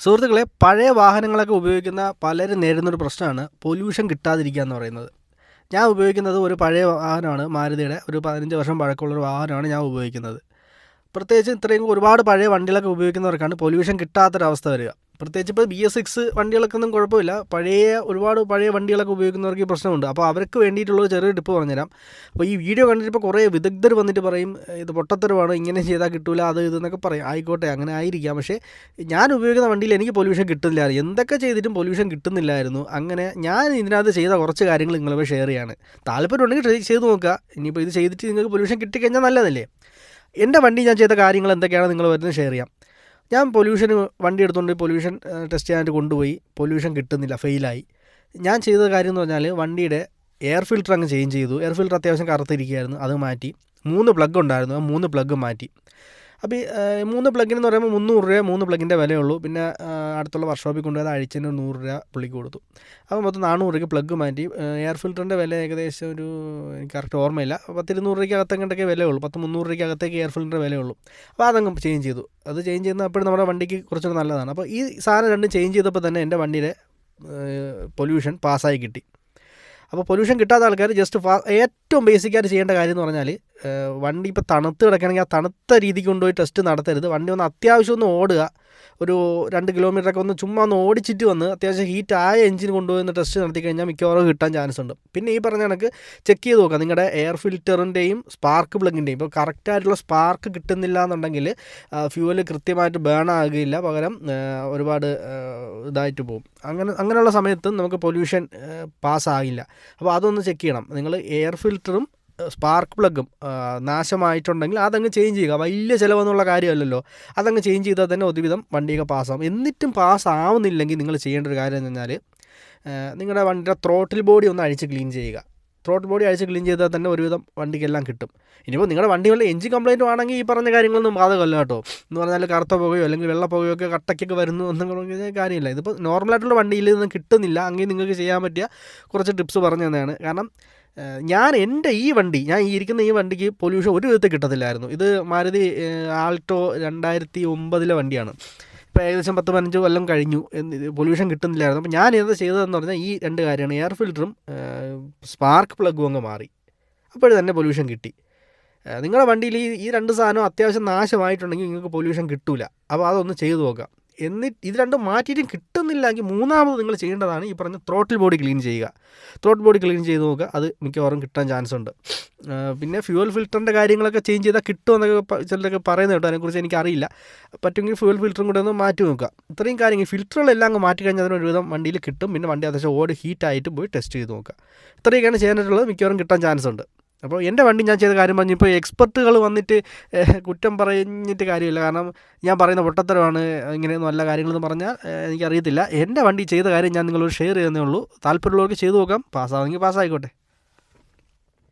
സുഹൃത്തുക്കളെ പഴയ വാഹനങ്ങളൊക്കെ ഉപയോഗിക്കുന്ന പലരും നേരിടുന്നൊരു പ്രശ്നമാണ് പൊല്യൂഷൻ കിട്ടാതിരിക്കുക എന്ന് പറയുന്നത്. ഞാൻ ഉപയോഗിക്കുന്നത് ഒരു പഴയ വാഹനമാണ് മാരുതിയുടെ. ഒരു പതിനഞ്ച് വർഷം പഴക്കമുള്ളൊരു വാഹനമാണ് ഞാൻ ഉപയോഗിക്കുന്നത്. പ്രത്യേകിച്ച് ഇത്രയും ഒരുപാട് പഴയ വണ്ടികളൊക്കെ ഉപയോഗിക്കുന്നവർക്കാണ് പൊല്യൂഷൻ കിട്ടാത്തൊരവസ്ഥ വരിക. പ്രത്യേകിച്ച് ഇപ്പോൾ ബി എസ് സിക്സ് വണ്ടികളൊക്കെ ഒന്നും കുഴപ്പമില്ല. പഴയ ഒരുപാട് പഴയ വണ്ടികളൊക്കെ ഉപയോഗിക്കുന്നവർക്ക് ഈ പ്രശ്നമുണ്ട്. അപ്പോൾ അവർക്ക് വേണ്ടിയിട്ടുള്ള ചെറിയ ടിപ്പ് പറഞ്ഞുതരാം. അപ്പോൾ ഈ വീഡിയോ കണ്ടിട്ട് ഇപ്പോൾ കുറേ വിദഗ്ധർ വന്നിട്ട് പറയും ഇത് പൊട്ടത്തരമാണ് ഇങ്ങനെ ചെയ്താൽ കിട്ടില്ല അത് ഇതെന്നൊക്കെ പറയും. ആയിക്കോട്ടെ അങ്ങനെ ആയിരിക്കാം. പക്ഷേ ഞാൻ ഉപയോഗിക്കുന്ന വണ്ടിയിൽ എനിക്ക് പൊല്യൂഷൻ കിട്ടുന്നില്ല എന്തൊക്കെ ചെയ്തിട്ടും പൊല്യൂഷൻ കിട്ടുന്നില്ലായിരുന്നു. അങ്ങനെ ഞാൻ ഇതിനകത്ത് ചെയ്ത കുറച്ച് കാര്യങ്ങൾ നിങ്ങളുമായി ഷെയർ ചെയ്യാണ്. ട്രൈ ചെയ്ത് നോക്കുക. ഇനിയിപ്പോൾ ഇത് ചെയ്തിട്ട് നിങ്ങൾക്ക് പൊല്യൂഷൻ കിട്ടിക്കഴിഞ്ഞാൽ നല്ലതല്ലേ? എന്റെ വണ്ടി ഞാൻ ചെയ്ത കാര്യങ്ങൾ എന്തൊക്കെയാണ്? നിങ്ങൾ വരുന്നത് ഷെയർ ചെയ്യാം. ഞാൻ പൊല്യൂഷൻ വണ്ടി എടുത്തുകൊണ്ട് പൊല്യൂഷൻ ടെസ്റ്റ് ചെയ്യാനായിട്ട് കൊണ്ടുപോയി. പൊല്യൂഷൻ കിട്ടുന്നില്ല ഫെയിലായി ഞാൻ ചെയ്ത കാര്യം എന്ന് പറഞ്ഞാൽ വണ്ടിയുടെ എയർ ഫിൽറ്റർ അങ്ങ് ചേഞ്ച് ചെയ്തു. എയർ ഫിൽറ്റർ അത്യാവശ്യം കറുത്തിരിക്കുകയായിരുന്നു അത് മാറ്റി. മൂന്ന് പ്ലഗ് ഉണ്ടായിരുന്നു ആ മൂന്ന് പ്ലഗ് മാറ്റി. അപ്പോൾ ഈ മൂന്ന് പ്ലഗിന് എന്ന് പറയുമ്പോൾ മുന്നൂറ് രൂപ മൂന്ന് പ്ലഗിന്റെ വിലയുള്ളൂ. പിന്നെ അടുത്തുള്ള വർക്ക്ഷോപ്പിൽ കൊണ്ടുപോയത് അഴിച്ചതിന് നൂറ് രൂപ പുള്ളിക്ക് കൊടുത്തു. അപ്പോൾ മൊത്തം നാനൂറ് രൂപയ്ക്ക് പ്ലഗ് മാറ്റി. എയർ ഫിൽറ്ററിന്റെ വില ഏകദേശം ഒരു എനിക്ക് കറക്റ്റ് ഓർമ്മയില്ല. പത്തിരുന്നൂറ് രൂപയ്ക്ക് അകത്തെങ്ങോട്ടൊക്കെ വിലയുള്ളൂ. പത്ത് മുന്നൂറ് രൂപയ്ക്ക് അകത്തേക്ക് എയർ ഫിൽറ്ററിന്റെ വിലയുള്ളൂ. അപ്പോൾ അതങ്ങ് ചേഞ്ച് ചെയ്തു. അത് ചേഞ്ച് ചെയ്യുന്ന അപ്പോഴും നമ്മുടെ വണ്ടിക്ക് കുറച്ചുകൂടെ നല്ലതാണ്. അപ്പോൾ ഈ സാധനം രണ്ടും ചേഞ്ച് ചെയ്തപ്പോൾ തന്നെ എന്റെ വണ്ടിയുടെ പൊല്യൂഷൻ പാസ്സായി കിട്ടി. അപ്പോൾ പൊല്യൂഷൻ കിട്ടാത്ത ആൾക്കാർ ജസ്റ്റ് ഏറ്റവും ബേസിക്കായിട്ട് ചെയ്യേണ്ട കാര്യം എന്ന് പറഞ്ഞാൽ വണ്ടി ഇപ്പോൾ തണുത്ത് കിടക്കുകയാണെങ്കിൽ ആ തണുത്ത രീതിക്ക് കൊണ്ടുപോയി ടെസ്റ്റ് നടത്തരുത്. വണ്ടി ഒന്ന് അത്യാവശ്യം ഒന്ന് ഓടുക. ഒരു രണ്ട് കിലോമീറ്ററൊക്കെ ഒന്ന് ചുമ്മാ ഒന്ന് ഓടിച്ചിട്ട് വന്ന് അത്യാവശ്യം ഹീറ്റ് ആയ എഞ്ചിൻ കൊണ്ടുപോയി ടെസ്റ്റ് നടത്തി കഴിഞ്ഞാൽ മിക്കവാറും കിട്ടാൻ ചാൻസ് ഉണ്ട്. പിന്നെ ഈ പറഞ്ഞ കണക്ക് ചെക്ക് ചെയ്ത് നോക്കുക നിങ്ങളുടെ എയർ ഫിൽറ്ററിന്റെയും സ്പാർക്ക് പ്ലഗിന്റെയും ഇപ്പോൾ കറക്റ്റായിട്ടുള്ള സ്പാർക്ക് കിട്ടുന്നില്ല എന്നുണ്ടെങ്കിൽ ഫ്യൂവൽ കൃത്യമായിട്ട് ബേൺ ആകുകയില്ല. പകരം ഒരുപാട് ഇതായിട്ട് പോകും. അങ്ങനെ അങ്ങനെയുള്ള സമയത്തും നമുക്ക് പൊല്യൂഷൻ പാസ്സാകില്ല അപ്പോൾ അതൊന്ന് ചെക്ക് ചെയ്യണം. നിങ്ങൾ എയർ ഫിൽറ്ററും സ്പാർക്ക് പ്ലഗും നാശമായിട്ടുണ്ടെങ്കിൽ അതങ്ങ് ചേഞ്ച് ചെയ്യുക. വലിയ ചിലവെന്നുള്ള കാര്യമല്ലല്ലോ. അതങ്ങ് ചേഞ്ച് ചെയ്താൽ തന്നെ ഒരുവിധം വണ്ടിയൊക്കെ പാസ്സാവും. എന്നിട്ടും പാസ് ആവുന്നില്ലെങ്കിൽ നിങ്ങൾ ചെയ്യേണ്ട ഒരു കാര്യം എന്ന് പറഞ്ഞാൽ നിങ്ങളുടെ വണ്ടിയുടെ ത്രോട്ടിൽ ബോഡി ഒന്ന് അഴിച്ച് ക്ലീൻ ചെയ്യുക. ത്രോട്ടിൽ ബോഡി അഴിച്ച് ക്ലീൻ ചെയ്താൽ തന്നെ ഒരുവിധം വണ്ടിക്കെല്ലാം കിട്ടും. ഇനിയിപ്പോൾ നിങ്ങളുടെ വണ്ടികളുടെ എഞ്ചിൻ കംപ്ലൈന്റ് ആണെങ്കിൽ ഈ പറഞ്ഞ കാര്യങ്ങളൊന്നും ബാധകമല്ല കേട്ടോ. എന്ന് പറഞ്ഞാൽ കറുത്ത പുകയോ അല്ലെങ്കിൽ വെള്ള പുകയോ ഒക്കെ കട്ടയ്ക്കൊക്കെ വരുന്നു എന്നൊക്കെ കാര്യമില്ല. ഇതിപ്പോൾ നോർമലായിട്ടുള്ള വണ്ടിയിൽ നിന്ന് കിട്ടുന്നില്ല. അങ്ങനെ നിങ്ങൾക്ക് ചെയ്യാൻ പറ്റിയ കുറച്ച് ടിപ്സ് പറഞ്ഞു തന്നെയാണ് കാരണം ഞാൻ എന്റെ ഈ വണ്ടി ഞാൻ ഈ ഇരിക്കുന്ന ഈ വണ്ടിക്ക് പൊല്യൂഷൻ ഒരു വിധത്തിൽ കിട്ടത്തില്ലായിരുന്നു. ഇത് മാരുതി ആൾട്ടോ രണ്ടായിരത്തി ഒമ്പതിലെ വണ്ടിയാണ്. ഇപ്പോൾ ഏകദേശം പത്ത് പതിനഞ്ച് കൊല്ലം കഴിഞ്ഞു. പൊല്യൂഷൻ കിട്ടുന്നില്ലായിരുന്നു. അപ്പോൾ ഞാൻ എന്താ ചെയ്തതെന്ന് പറഞ്ഞാൽ ഈ രണ്ട് കാര്യമാണ്. എയർ ഫിൽറ്ററും സ്പാർക്ക് പ്ലഗും അങ്ങ് മാറി. അപ്പോഴും തന്നെ പൊല്യൂഷൻ കിട്ടി. നിങ്ങളുടെ വണ്ടിയിൽ ഈ ഈ രണ്ട് സാധനം അത്യാവശ്യം നാശമായിട്ടുണ്ടെങ്കിൽ നിങ്ങൾക്ക് പൊല്യൂഷൻ കിട്ടില്ല അപ്പോൾ അതൊന്ന് ചെയ്തു നോക്കാം. എന്നിട്ട് ഇത് രണ്ടും മാറ്റിയിട്ടും കിട്ടുന്നില്ലെങ്കിൽ മൂന്നാമത് നിങ്ങൾ ചെയ്യേണ്ടതാണ് ഈ പറഞ്ഞ ത്രോട്ടിൽ ബോഡി ക്ലീൻ ചെയ്യുക. ത്രോട്ടിൽ ബോഡി ക്ലീൻ ചെയ്ത് നോക്കുക. അത് മിക്കവാറും കിട്ടാൻ ചാൻസ് ഉണ്ട്. പിന്നെ ഫ്യൂവൽ ഫിൽറ്ററിന്റെ കാര്യങ്ങളൊക്കെ ചേഞ്ച് ചെയ്താൽ കിട്ടുമെന്നൊക്കെ ചിലരൊക്കെ പറയുന്നത് കേട്ടോ. അതിനെക്കുറിച്ച് എനിക്കറിയില്ല. പറ്റുമെങ്കിൽ ഫ്യൂവൽ ഫിൽറ്ററും കൂടെ ഒന്ന് മാറ്റി നോക്കുക. ഇത്രയും കാര്യങ്ങൾ ഫിൽറ്ററുകളെല്ലാം അങ്ങ് മാറ്റി കഴിഞ്ഞാൽ അതിന് ഒരുവിധം വണ്ടിയിൽ കിട്ടും. പിന്നെ വണ്ടി അത്യാവശ്യം ഓട് ഹീറ്റായിട്ട് പോയി ടെസ്റ്റ് ചെയ്ത് നോക്കുക. ഇത്രയൊക്കെയാണ് ചെയ്യാനായിട്ടുള്ളത്. മിക്കവാറും കിട്ടാൻ ചാൻസ് ഉണ്ട്. അപ്പോൾ എന്റെ വണ്ടി ഞാൻ ചെയ്ത കാര്യം പറഞ്ഞു ഇപ്പോൾ എക്സ്പെർട്ടുകൾ വന്നിട്ട് കുറ്റം പറഞ്ഞിട്ട് കാര്യമില്ല. കാരണം ഞാൻ പറയുന്ന പൊട്ടത്തരമാണ് ഇങ്ങനെയൊന്നും നല്ല കാര്യങ്ങളെന്ന് പറഞ്ഞാൽ എനിക്കറിയത്തില്ല. എന്റെ വണ്ടി ചെയ്ത കാര്യം ഞാൻ നിങ്ങളോട് ഷെയർ ചെയ്യുന്നേ ഉള്ളൂ. താല്പര്യമുള്ളവർക്ക് ചെയ്തു നോക്കാം. പാസ്സാവുമെങ്കിൽ പാസ്സായിക്കോട്ടെ